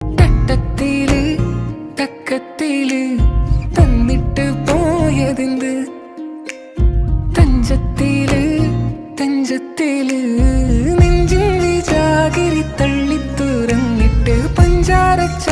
തട്ടത്തിൽ തക്കത്തിൽ തന്നിട്ട് പോയതിന്ത്? തഞ്ചത്തിൽ തഞ്ചത്തിൽ നെഞ്ചിൽ ജാഗിരി തള്ളിത്തുറന്നിട്ട് പഞ്ചാരച്ച